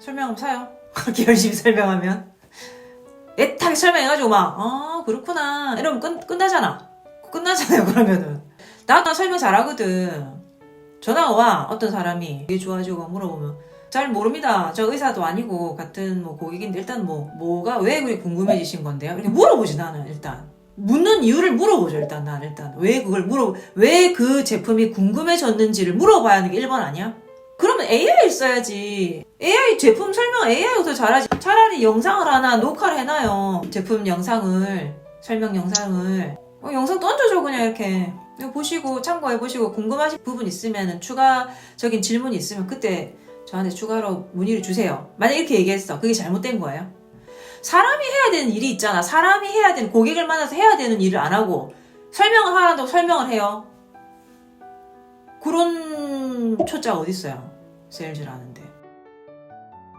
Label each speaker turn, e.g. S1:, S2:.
S1: 설명하면 사요. 그렇게 열심히 설명하면. 애타게 설명해가지고 막, 아, 그렇구나. 이러면 끝, 끝나잖아. 끝나잖아요, 그러면은. 나, 나 설명 잘하거든. 전화가 와, 어떤 사람이. 이게 좋아지고 물어보면. 잘 모릅니다. 저 의사도 아니고, 같은 뭐 고객인데, 일단 뭐, 뭐가, 왜 그렇게 궁금해지신 건데요? 이렇게 물어보지, 나는, 일단. 묻는 이유를 물어보죠, 일단, 난, 일단. 왜 그걸 물어, 왜 그 제품이 궁금해졌는지를 물어봐야 하는 게 1번 아니야? 그러면 AI 써야지. AI 제품 설명 AI가 더 잘하지. 차라리 영상을 하나 녹화를 해놔요. 제품 영상을, 설명 영상을. 어, 영상 던져줘, 그냥 이렇게. 보시고, 참고해보시고, 궁금하신 부분 있으면, 추가적인 질문이 있으면, 그때 저한테 추가로 문의를 주세요. 만약 이렇게 얘기했어. 그게 잘못된 거예요. 사람이 해야 되는 일이 있잖아. 사람이 해야 되는, 고객을 만나서 해야 되는 일을 안 하고, 설명을 하라고 설명을 해요. 그런 초짜가 어딨어요. 세일즈라는.